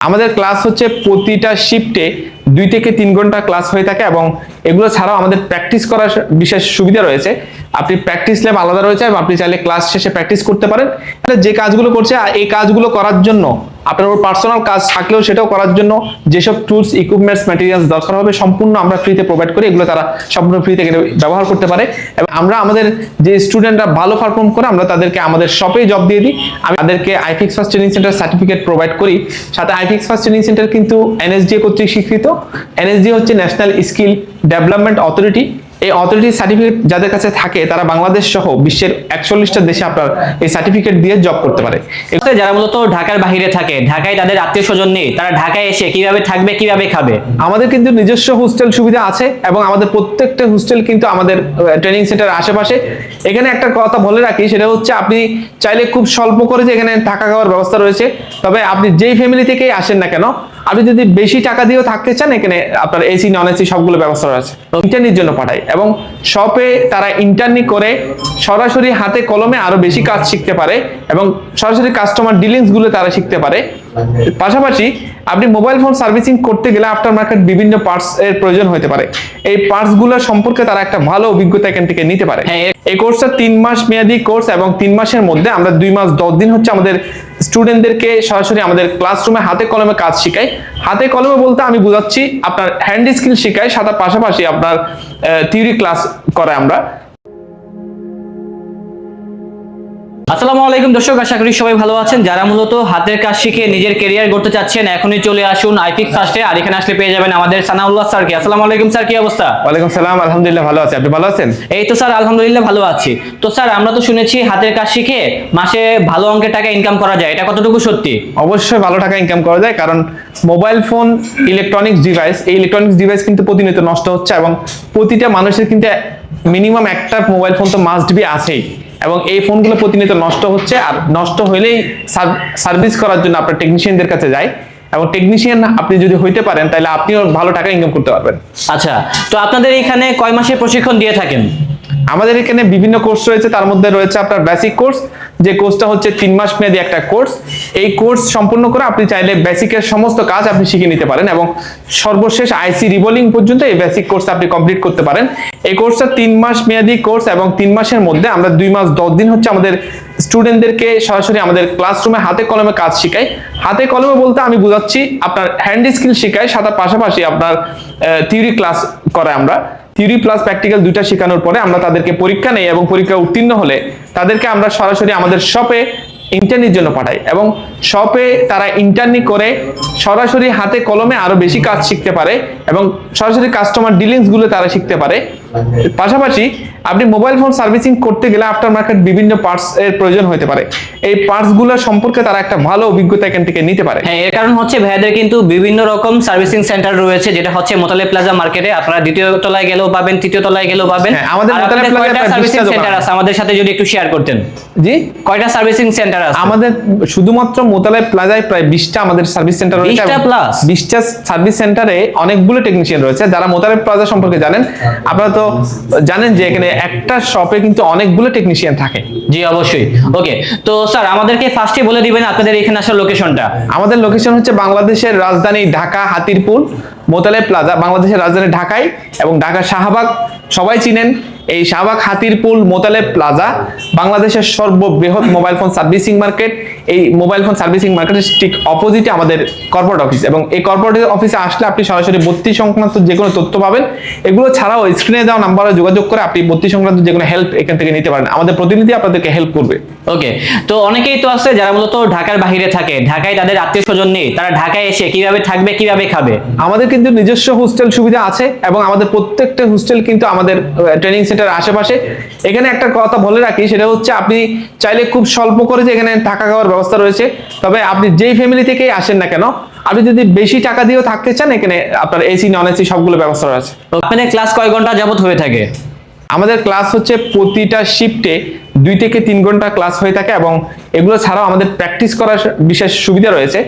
আমাদের ক্লাস হচ্ছে প্রতিটা শিফটে দুই থেকে তিন ঘণ্টা ক্লাস হয়ে থাকে এবং এগুলো ছাড়াও আমাদের প্র্যাকটিস করার বিশেষ সুবিধা রয়েছে। আপনি প্র্যাকটিস ল্যাব আলাদা রয়েছে এবং আপনি চাইলে ক্লাস শেষে প্র্যাকটিস করতে পারেন। তাহলে যে কাজগুলো করছে এই কাজগুলো করার জন্য আপনার ওর পার্সোনাল কাজ থাকলেও সেটাও করার জন্য যেসব টুলস ইকুইপমেন্টস ম্যাটেরিয়ালস দরকার হবে সম্পূর্ণ আমরা ফ্রিতে প্রোভাইড করি এগুলো তারা সম্পূর্ণ ফ্রিতে ব্যবহার করতে পারে। এবং আমরা আমাদের যে স্টুডেন্টরা ভালো পারফর্ম করে আমরা তাদেরকে আমাদের শপে জব দিয়ে দিই। আমি তাদেরকে iFix first training centre certificate provide করি। সাথে আইফিক্স ফার্স্ট ট্রেনিং সেন্টার কিন্তু এনএসডিএ কর্তৃক স্বীকৃত। এনএসডি হচ্ছে ন্যাশনাল স্কিল ডেভেলপমেন্ট অথরিটি এই অথরিটি সার্টিফিকেট যাদের কাছে থাকে তারা বাংলাদেশ সহ বিশ্বের একচল্লিশটা দেশে আপনার এই সার্টিফিকেট দিয়ে জব করতে পারে। যারা মূলত ঢাকার বাহিরে থাকে ঢাকায় তাদের আত্মীয় স্বজন নেই তারা ঢাকায় এসে কীভাবে থাকবে কীভাবে খাবে? আমাদের কিন্তু নিজস্ব হোস্টেল সুবিধা আছে এবং আমাদের প্রত্যেকটা হোস্টেল কিন্তু আমাদের ট্রেনিং সেন্টার আশেপাশে। এখানে একটা কথা বলে রাখি সেটা হচ্ছে আপনি চাইলে খুব স্বল্প করে যে এখানে টাকা খাওয়ার ব্যবস্থা রয়েছে। তবে আপনি যেই ফ্যামিলি থেকেই আসেন না কেন আপনি যদি বেশি টাকা দিয়েও থাকতে চান এখানে আপনার এসি নন এসি সবগুলো ব্যবস্থা রয়েছে। ইন্টারনির জন্য পাঠাই এবং শপে তারা ইন্টারনি করে সরাসরি হাতে কলমে আরও বেশি কাজ শিখতে পারে এবং সরাসরি কাস্টমার ডিলিংসগুলো তারা শিখতে পারে। পাশাপাশি আপনি মোবাইল ফোন সার্ভিসিং করতে গেলে আফটার মার্কেট বিভিন্ন পার্টস এর প্রয়োজন হতে পারে। এই পার্টসগুলো সম্পর্কে তারা একটা ভালো অভিজ্ঞতা এখান থেকে নিতে পারে। হ্যাঁ, এই কোর্সটা তিন মাস মেয়াদি কোর্স এবং তিন মাসের মধ্যে আমরা দুই মাস দশ দিন হচ্ছে আমাদের স্টুডেন্টদেরকে সরাসরি আমাদের ক্লাসরুমে হাতে কলমে কাজ শেখাই হাতে কলমে বলতে আমি বোঝাচ্ছি, আপনার হ্যান্ড স্কিল শেখাই সাথে পাশাপাশি আপনার থিওরি ক্লাস করাই আমরা। আসসালামু আলাইকুম দর্শক আশা করি সবাই ভালো আছেন। যারা মূলত হাতের কাজ শিখে নিজের কেরিয়ার গড়তে চাচ্ছেন এখনই চলে আসুন আইফিক ফার্স্টে আর এখানে আসলে পেয়ে যাবেন আমাদের সানাউল্লাহ স্যারকে। আসসালামু আলাইকুম স্যার কি অবস্থা? ওয়ালাইকুম সালাম আলহামদুলিল্লাহ ভালো আছি। আপনি ভালো আছেন? এই তো স্যার আলহামদুলিল্লাহ ভালো আছি। তো স্যার আমরা তো শুনেছি হাতের কাজ শিখে মাসে ভালো অঙ্কের টাকা ইনকাম করা যায়। এটা কতটুকু সত্যি? অবশ্যই ভালো টাকা ইনকাম করা যায় কারণ মোবাইল ফোন ইলেকট্রনিক্স ডিভাইস এই ইলেকট্রনিক্স ডিভাইস কিন্তু প্রতিনিয়ত নষ্ট হচ্ছে এবং প্রতিটা মানুষের কিন্তু মিনিমাম একটা মোবাইল ফোন তো মাস্ট বি আছেই। এবং এই ফোনগুলো প্রতিনিয়ত নষ্ট হচ্ছে আর নষ্ট হলেই সার্ভিস করার জন্য আপনার টেকনিশিয়ানদের কাছে যায় এবং টেকনিশিয়ান আপনি যদি হইতে পারেন তাহলে আপনিও ভালো টাকা ইনকাম করতে পারবেন। আচ্ছা তো আপনাদের এখানে কয় মাসের প্রশিক্ষণ দিয়ে থাকেন? আমাদের এখানে বিভিন্ন কোর্স রয়েছে, তার মধ্যে রয়েছে আপনার বেসিক কোর্স যে কোর্সটা হচ্ছে তিন মাস মেয়াদি একটা কোর্স এই কোর্স সম্পূর্ণ করে আপনি চাইলে বেসিকের সমস্ত কাজ আপনি শিখে নিতে পারেন এবং সর্বশেষ আইসি রিভলিং পর্যন্ত এই বেসিক কোর্স আপনি কমপ্লিট করতে পারেন। এই কোর্সটা তিন মাস মেয়াদি কোর্স এবং তিন মাসের মধ্যে আমরা দুই মাস দশ দিন হচ্ছে আমাদের স্টুডেন্টদেরকে সরাসরি আমাদের ক্লাসরুমে হাতে কলমে কাজ শেখাই। হাতে কলমে বলতে আমি বোঝাচ্ছি, আপনার হ্যান্ড স্কিল শেখাই, সাথে পাশাপাশি আপনার থিওরি ক্লাস করে আমরা। থিওরি প্লাস প্র্যাকটিক্যাল দুইটা শেখানোর পরে আমরা তাদেরকে পরীক্ষা নেই এবং পরীক্ষা উত্তীর্ণ হলে তাদেরকে আমরা সরাসরি আমাদের শপে ইন্টার্নির জন্য পাঠাই এবং শপে তারা ইন্টার্নি করে সরাসরি হাতে কলমে আরও বেশি কাজ শিখতে পারে এবং সরাসরি কাস্টমার ডিলিংসগুলো তারা শিখতে পারে। পাশাপাশি আপনি মোবাইল ফোন সার্ভিসিং করতে গেলে আফটার মার্কেট বিভিন্ন পার্টস এর প্রয়োজন হতে পারে। এই পার্টসগুলো সম্পর্কে তারা একটা ভালো অভিজ্ঞতা এখান থেকে নিতে পারে। হ্যাঁ এর কারণ হচ্ছে ভাইয়াদের কিন্তু বিভিন্ন রকম সার্ভিসিং সেন্টার রয়েছে যেটা হচ্ছে মোতালে প্লাজা মার্কেটে আপনারা দ্বিতীয় তলায় গেলেও পাবেন তৃতীয় তলায় গেলেও পাবেন। হ্যাঁ, আমাদের মোতালে প্রায় সার্ভিসিং সেন্টার আছে? আমাদের সাথে যদি একটু শেয়ার করতেন। জি? কয়টা সার্ভিসিং সেন্টার আছে। আমাদের শুধুমাত্র মোতালায় প্লাজায় প্রায় বিশটা আমাদের সার্ভিস সেন্টার রয়েছে 20টা plus? বিশটা সার্ভিস সেন্টারে অনেকগুলো টেকনিশিয়ান রয়েছে যারা মোতালায় প্লাজা সম্পর্কে জানেন। আপনারা তো জানেন যে এখানে একটা শপে কিন্তু অনেকগুলো টেকনিশিয়ান থাকে। জি অবশ্যই। ওকে তো স্যার আমাদেরকে ফার্স্টে বলে দিবেন আপনাদের এখানে আসার লোকেশনটা আমাদের লোকেশন হচ্ছে বাংলাদেশের রাজধানী ঢাকা হাতিরপুল মোতালে প্লাজা বাংলাদেশের রাজধানী ঢাকায় এবং ঢাকা শাহবাগ। সবাই চিনেন। এই শাহবাগ হাতিরপুল মোতালে প্লাজা বাংলাদেশের সর্ববৃহৎ মোবাইল ফোন সার্ভিসিং মার্কেট। এই মোবাইল ফোন সার্ভিসিং মার্কেটের ঠিক অপোজিটে আমাদের কর্পোরেট অফিস এবং এই কর্পোরেট অফিসে আসলে আপনি সরাসরি ভর্তি সংক্রান্ত যে কোনো তথ্য পাবেন। এগুলো ছাড়াও স্ক্রিনে দেওয়া নাম্বারে যোগাযোগ করে আপনি ভর্তি সংক্রান্ত যে কোনো হেল্প এখান থেকে নিতে পারেন। আমাদের প্রতিনিধি আপনাদেরকে হেল্প করবে। ওকে তো অনেকেই তো আছে যারা মূলত ঢাকার বাহিরে থাকে। ঢাকায় তাদের আত্মীয় স্বজন নেই। তারা ঢাকায় এসে কীভাবে থাকবে কীভাবে খাবে? আমাদের কিন্তু নিজস্ব হোস্টেল সুবিধা আছে এবং আমাদের প্রত্যেকটা হোস্টেল কিন্তু আমাদের ট্রেনিং সেন্টার আশেপাশে। এখানে একটা কথা বলে রাখি, সেটা হচ্ছে আপনি চাইলে খুব স্বল্প করে যে এখানে থাকা খাওয়ার ব্যবস্থা রয়েছে। তবে আপনি যেই ফ্যামিলি থেকেই আসেন না কেন, আপনি যদি বেশি টাকা দিয়েও থাকতে চান, এখানে আপনার এসি নন এসি সবগুলো ব্যবস্থা রয়েছে। ওখানে ক্লাস কয় ঘণ্টা যাবত হয়ে থাকে? আমাদের ক্লাস হচ্ছে প্রতিটা শিফটে দুই থেকে তিন ঘণ্টা ক্লাস হয়ে থাকে এবং এগুলো ছাড়াও আমাদের প্র্যাকটিস করার বিশেষ সুবিধা রয়েছে।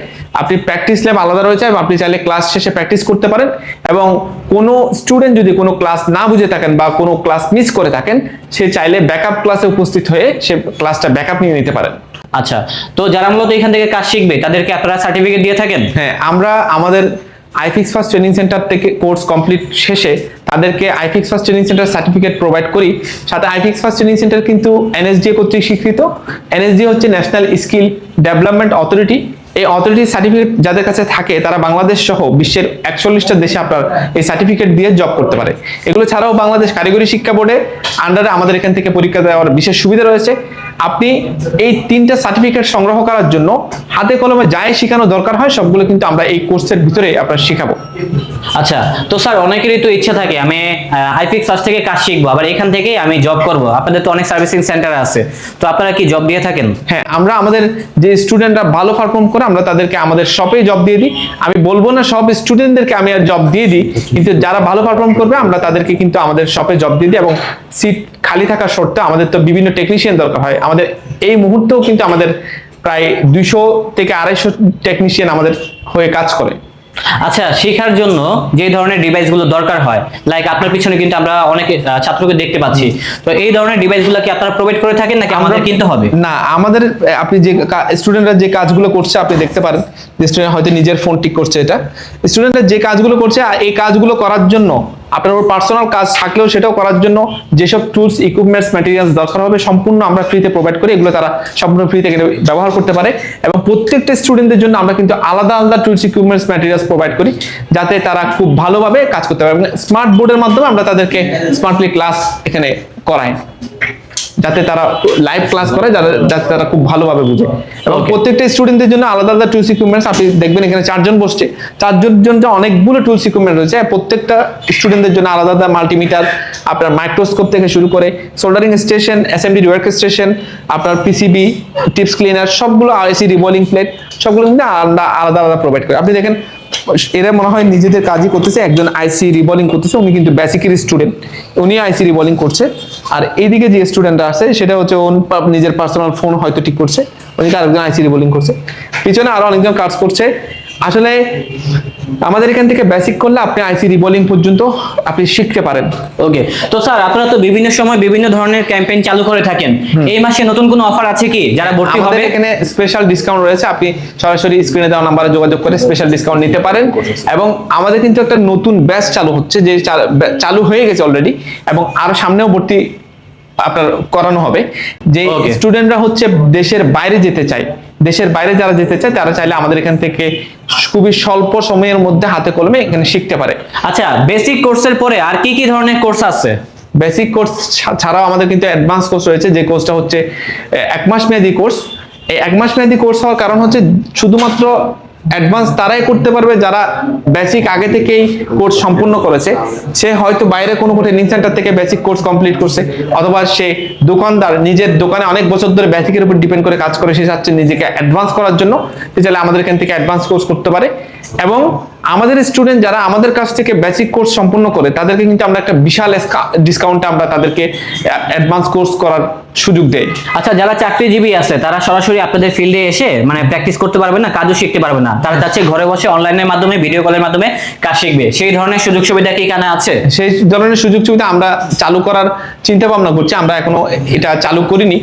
আপনি প্র্যাকটিস ল্যাব আলাদা রয়েছে এবং আপনি চাইলে ক্লাস শেষে প্র্যাকটিস করতে পারেন এবং কোনো স্টুডেন্ট যদি কোনো ক্লাস না বুঝে থাকেন বা কোনো ক্লাস মিস করে থাকেন সে চাইলে ব্যাকআপ ক্লাসে উপস্থিত হয়ে সে ক্লাসটা ব্যাকআপ নিয়ে নিতে পারেন। আচ্ছা তো যারা মূলত এখান থেকে কাজ শিখবে তাদেরকে আপনারা সার্টিফিকেট দিয়ে থাকেন? হ্যাঁ আমরা আমাদের আইফিক্স ফার্স্ট ট্রেনিং সেন্টার থেকে কোর্স কমপ্লিট শেষে তাদেরকে iFix first training centre certificate provide করি। সাথে আইফিক্স ফার্স্ট ট্রেনিং সেন্টার কিন্তু এনএসডিএ কর্তৃক স্বীকৃত। এনএসডি হচ্ছে ন্যাশনাল স্কিল ডেভেলপমেন্ট অথরিটি এই অথরিটির সার্টিফিকেট যাদের কাছে থাকে, তারা বাংলাদেশ সহ বিশ্বের একচল্লিশটা দেশে আপনার এই সার্টিফিকেট দিয়ে জব করতে পারে। এগুলো ছাড়াও বাংলাদেশ কারিগরি শিক্ষা বোর্ডে আন্ডারে আমাদের এখান থেকে পরীক্ষা দেওয়ার বিশেষ সুবিধা রয়েছে। আপনি এই তিনটা সার্টিফিকেট সংগ্রহ করার জন্য হাতে কলমে যাই শেখানো দরকার হয়, সবগুলো কিন্তু আমরা এই কোর্সের ভিতরে আপনার শেখাবো। আচ্ছা তো স্যার, অনেকেরই তো ইচ্ছা থাকে, আমি আইফিক্স সার্চ থেকে কাজ শিখব, আবার এখান থেকেই আমি জব করব। আপনাদের তো অনেক সার্ভিসিং সেন্টার আছে, তো আপনারা কি জব দিয়ে থাকেন? হ্যাঁ আমরা আমাদের যে স্টুডেন্টরা ভালো পারফর্ম করে, আমরা তাদেরকে আমাদের শপে জব দিয়ে দিই। আমি বলব না সব স্টুডেন্টদেরকে আমি আর জব দিয়ে দিই, কিন্তু যারা ভালো পারফর্ম করবে, আমরা তাদেরকে কিন্তু আমাদের শপে জব দিয়ে দিই এবং সিট খালি থাকা সত্ত্বে আমাদের তো বিভিন্ন টেকনিশিয়ান দরকার হয়। আমাদের এই মুহূর্তেও কিন্তু আমাদের প্রায় দুইশো থেকে আড়াইশো টেকনিশিয়ান আমাদের হয়ে কাজ করে। আচ্ছা শেখার জন্য যে ধরনের ডিভাইসগুলো দরকার হয় লাইক আপনার পিছনে কিন্তু আমরা অনেক ছাত্রকে দেখতে পাচ্ছি। তো এই ধরনের ডিভাইসগুলো কি আপনারা প্রোভাইড করে থাকেন নাকি আমাদের কিনতে হবে? না আমাদের আপনি যে স্টুডেন্টরা যে কাজগুলো করছে আপনি দেখতে পারেন। যে স্টুডেন্ট হয়তো নিজের ফোন ঠিক করছে এটা। স্টুডেন্টরা যে কাজগুলো করছে আর এই কাজগুলো করার জন্য আপনার ওর পার্সোনাল কাজ থাকলেও সেটাও করার জন্য যেসব টুলস ইকুইপমেন্টস ম্যাটেরিয়ালস দরকার হবে, সম্পূর্ণ আমরা ফ্রিতে প্রোভাইড করি। এগুলো তারা সম্পূর্ণ ফ্রিতে ব্যবহার করতে পারে। এবং প্রত্যেকটা স্টুডেন্টদের জন্য আমরা কিন্তু আলাদা আলাদা টুলস ইকুইপমেন্টস ম্যাটেরিয়ালস প্রোভাইড করি, যাতে তারা খুব ভালোভাবে কাজ করতে পারে। স্মার্ট বোর্ডের মাধ্যমে আমরা তাদেরকে স্মার্টলি ক্লাস এখানে করাই। যাতে তারা লাইভ ক্লাস করে যাতে তারা খুব ভালোভাবে বুঝে। এবং প্রত্যেকটা স্টুডেন্টদের জন্য আলাদা আলাদা টুলস ইকুইপমেন্টস আপনি দেখবেন এখানে চারজন বসছে। চারজন জন্য অনেকগুলো টুলস ইকুইপমেন্ট রয়েছে প্রত্যেকটা স্টুডেন্টদের জন্য আলাদা আলাদা মাল্টিমিটার আপনার মাইক্রোস্কোপ থেকে শুরু করে soldering station assembly work station আপনার পিসিবি টিপস ক্লিনার সবগুলো আইসি রিভলিং প্লেট সবগুলো কিন্তু আলাদা আলাদা আলাদা প্রোভাইড করে। আপনি দেখেন এরা মনে হয় নিজেদের কাজই করতেছে, একজন আইসি রিবলিং করতেছে, উনি কিন্তু বেসিকের স্টুডেন্ট উনি আইসি রিবলিং করছে। আর এইদিকে যে স্টুডেন্টরা আছে, সেটা হচ্ছে ওন নিজের পার্সোনাল ফোন হয়তো ঠিক করছে, উনি আরেকজন আইসি রিবলিং করছে। পিছনে আরও অনেকজন কাজ করছে। আসলে আমাদের এখান থেকে বেসিক করলে আপনি আইসি রিবলিং পর্যন্ত আপনি শিখতে পারেন। ওকে তো স্যার আপনারা তো বিভিন্ন সময় বিভিন্ন ধরনের ক্যাম্পেইন চালু করে থাকেন। এই মাসে নতুন কোনো অফার আছে কি? যারা ভর্তি হবে? এখানে স্পেশাল ডিসকাউন্ট রয়েছে। আপনি সরাসরি স্ক্রিনে দেওয়া নাম্বারে যোগাযোগ করে স্পেশাল ডিসকাউন্ট নিতে পারেন। এবং আমাদের কিন্তু একটা নতুন ব্যাচ চালু হচ্ছে যে চালু হয়ে গেছে অলরেডি এবং আরও সামনেও ভর্তি আপনার করানো হবে। যে স্টুডেন্টরা হচ্ছে দেশের বাইরে যেতে চায় দেশের বাইরে যারা যেতে চায় তারা চাইলে আমাদের এখান থেকে খুবই স্বল্প সময়ের মধ্যে হাতে কলমে এখানে শিখতে পারে। আচ্ছা বেসিক কোর্সের পরে আর কি কি ধরনের কোর্স আছে? বেসিক কোর্স ছাড়াও আমাদের কিন্তু অ্যাডভান্স কোর্স রয়েছে যে কোর্সটা হচ্ছে এক মাস মেয়াদি কোর্স এই এক মাস মেয়াদি কোর্স হওয়ার কারণ হচ্ছে শুধুমাত্র অ্যাডভান্স তারাই করতে পারবে যারা বেসিক আগে থেকেই কোর্স সম্পূর্ণ করেছে। সে হয়তো বাইরে কোনো কোটে ট্রেনিং সেন্টার থেকে বেসিক কোর্স কমপ্লিট করছে, অথবা সে দোকানদার নিজের দোকানে অনেক বছর ধরে বেসিকের উপর ডিপেন্ড করে কাজ করে, সে চাচ্ছে নিজেকে অ্যাডভান্স করার জন্য। সে চাইলে আমাদের এখান থেকে অ্যাডভান্স কোর্স করতে পারে। এবং আমাদের স্টুডেন্ট যারা আমাদের কাছ থেকে বেসিক কোর্স সম্পূর্ণ করে তাদেরকে কিন্তু আমরা একটা বিশাল ডিসকাউন্টে আমরা তাদেরকে অ্যাডভান্স কোর্স করার সুযোগ দেই। আচ্ছা যারা চাকরিজীবী আছে তারা সরাসরি আপনাদের ফিল্ডে এসে মানে প্র্যাকটিস করতে পারবে না কাজও শিখতে পারবে না। তারা চাচ্ছে ঘরে বসে অনলাইনের মাধ্যমে ভিডিও কলের মাধ্যমে কাজ শিখবে। সেই ধরনের সুযোগ সুবিধা কি এখানে আছে? সেই ধরনের সুযোগ সুবিধা আমরা চালু করার চিন্তা ভাবনা করছি আমরা এখনও এটা চালু করিনি।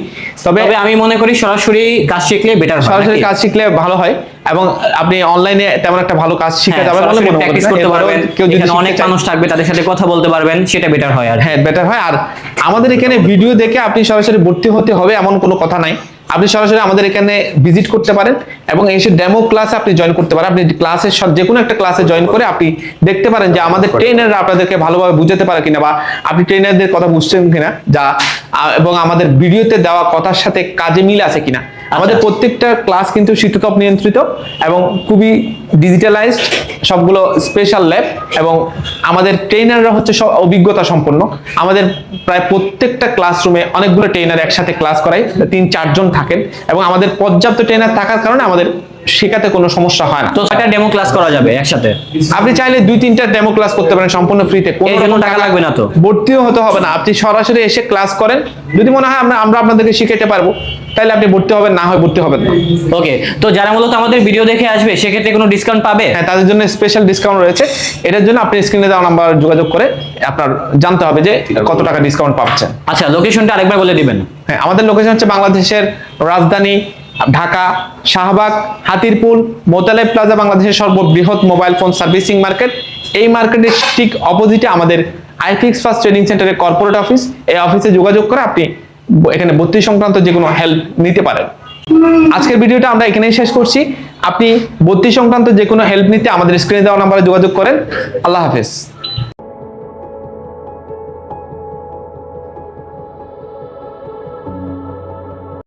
তবে আমি মনে করি সরাসরি কাজ শিখলে বেটার সরাসরি কাজ শিখলে ভালো হয়। এবং আপনি অনলাইনে তেমন একটা ভালো কাজ শিখে যাবেন বলে মনে প্র্যাকটিস করতে পারবেন। কেউ যদি অনেক মানুষ থাকবে তাদের সাথে কথা বলতে পারবেন সেটা বেটার হয় আর হ্যাঁ বেটার হয়। আর আমাদের এখানে ভিডিও দেখে আপনি সরাসরি ভর্তি হতে হবে এমন কোনো কথা নাই। আপনি সরাসরি আমাদের এখানে ভিজিট করতে পারেন এবং এসে ডেমো ক্লাসে আপনি জয়েন করতে পারেন। আপনি ক্লাসের যে কোনো একটা ক্লাসে জয়েন করে আপনি দেখতে পারেন যে আমাদের ট্রেনাররা আপনাদেরকে ভালোভাবে বুঝাতে পারে কিনা বা আপনি ট্রেনারদের কথা বুঝছেন কিনা যা এবং আমাদের ভিডিওতে দেওয়া কথার সাথে কাজে মিল আছে কিনা। আমাদের প্রত্যেকটা ক্লাস কিন্তু শীতকপ নিয়ন্ত্রিত এবং খুবই ডিজিটালাইজড সবগুলো স্পেশাল ল্যাব এবং আমাদের ট্রেনাররা হচ্ছে সব অভিজ্ঞতা সম্পন্ন। আমাদের প্রায় প্রত্যেকটা ক্লাসরুমে অনেকগুলো ট্রেনার একসাথে ক্লাস করায় তিন চারজন থাকেন এবং আমাদের পর্যাপ্ত ট্রেনার থাকার কারণে আমাদের শেখাতে কোনো সমস্যা হয় না। তো একটা ডেমো ক্লাস করা যাবে একসাথে? আপনি চাইলে দুই তিনটা ডেমো ক্লাস করতে পারেন সম্পূর্ণ ফ্রিতে জন্য টাকা লাগবে না তো? ভর্তিও হতে হবে না। আপনি সরাসরি এসে ক্লাস করেন। যদি মনে হয় আমরা আমরা আপনাদেরকে শিখাতে পারব তাহলে আপনি ভর্তি হবেন না হয় ভর্তি হবেন না। ওকে তো যারা মূলত আমাদের ভিডিও দেখে আসবে সেক্ষেত্রে কোনো ডিসকাউন্ট পাবে? হ্যাঁ তাদের জন্য স্পেশাল ডিসকাউন্ট রয়েছে। এটার জন্য আপনি স্ক্রিনে দেওয়া নাম্বার যোগাযোগ করে আপনার জানতে হবে যে কত টাকা ডিসকাউন্ট পাচ্ছেন। আচ্ছা লোকেশনটা আরেকবার বলে দিবেন। হ্যাঁ আমাদের লোকেশন হচ্ছে বাংলাদেশের রাজধানী ঢাকা, শাহবাগ, হাতিরপুল, মোতালেব প্লাজা বাংলাদেশের সর্ববৃহৎ মোবাইল ফোন সার্ভিসিং মার্কেট। এই মার্কেটের ঠিক অপোজিটে আমাদের আইফিক্স ফার্স্ট ট্রেনিং সেন্টারের কর্পোরেট অফিস। এই অফিসে যোগাযোগ করে আপনি এখানে ভর্তি সংক্রান্ত যে কোনো হেল্প নিতে পারেন। আজকের ভিডিওটা আমরা এখানেই শেষ করছি। আপনি ভর্তি সংক্রান্ত যে কোনো হেল্প নিতে আমাদের স্ক্রিনে দেওয়া নাম্বারে যোগাযোগ করেন। আল্লাহ হাফেজ।